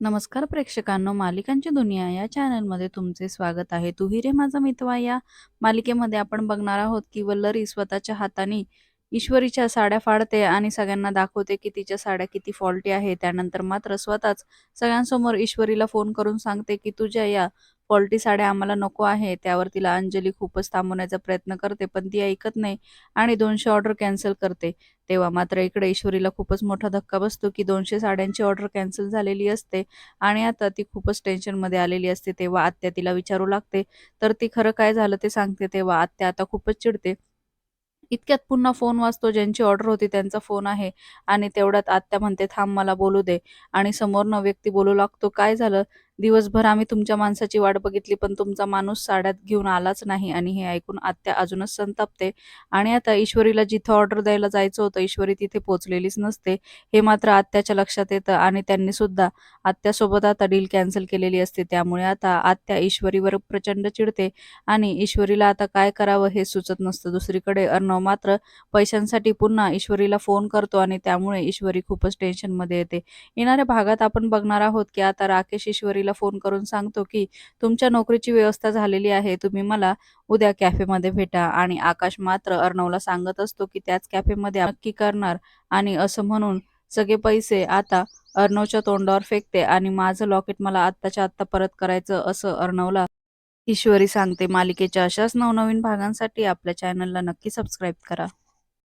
नमस्कार प्रेक्षकांनो मालिकांची दुनिया या चॅनलमध्ये तुमचे स्वागत आहे. तुही रे माझा मितवा या मालिकेमध्ये आपण बघणार आहोत की वल्लरी स्वतःच्या हाताने ईश्वरीच्या साड्या फाडते आणि सगळ्यांना दाखवते की तिच्या साड्या किती फॉल्टी आहे. त्यानंतर मात्र स्वतःच सगळ्यांसमोर ईश्वरीला फोन करून सांगते की तुझ्या या फॉल्टी साड्या आम्हाला नको आहे त्यावर तिला अंजली खूपच थांबवण्याचा प्रयत्न करते पण ती ऐकत नाही आणि दोनशे ऑर्डर कॅन्सल करते. तेव्हा मात्र इकडे ईश्वरीला खूपच मोठा धक्का बसतो की दोनशे साड्यांची ऑर्डर कॅन्सल झालेली असते आणि आता ती खूपच टेन्शनमध्ये आलेली असते तेव्हा आत्या तिला विचारू लागते. तर ती खरं काय झालं ते सांगते तेव्हा आत्या आता खूपच चिडते. इतक्यात पुन्हा फोन वाजतो ज्यांची ऑर्डर होती त्यांचा फोन आहे आणि तेवढ्यात आत्या म्हणते थांब मला बोलू दे. आणि समोरनं व्यक्ती बोलू लागतो काय झालं? दिवसभर आम्ही तुमच्या माणसाची वाट बघितली पण तुमचा माणूस साड्यात घेऊन आलाच नाही आणि हे ऐकून आत्या अजूनच संतापते. आणि आता ईश्वरीला जिथं ऑर्डर द्यायला जायचं होतं ईश्वरी तिथे पोहोचलेलीच नसते. हे मात्र आत्याच्या लक्षात येतं आणि त्यांनी सुद्धा आत्यासोबत आता डील कॅन्सल केलेली असते. त्यामुळे आता आत्या ईश्वरीवर प्रचंड चिडते आणि ईश्वरीला आता काय करावं हे सुचत नसतं. दुसरीकडे अर्णव मात्र पैशांसाठी पुन्हा ईश्वरीला फोन करतो आणि त्यामुळे ईश्वरी खूपच टेन्शनमध्ये येते. येणाऱ्या भागात आपण बघणार आहोत की आता राकेश ईश्वरीला फोन करून सांगतो की तुमच्या नोकरीची व्यवस्था झालेली आहे तुम्ही मला उद्या कॅफेमध्ये भेटा. आणि आकाश मात्र अर्णवला सांगत असतो की त्याच कॅफेमध्ये नक्की करणार. आणि असं म्हणून सगळे पैसे आता अर्णवच्या तोंडावर फेकते आणि माझं लॉकेट मला आत्ताच्या आत्ता परत करायचं असं अर्णवला ईश्वरी सांगते. मालिकेच्या अशाच नवनवीन भागांसाठी आपल्या चॅनलला नक्की सबस्क्राईब करा.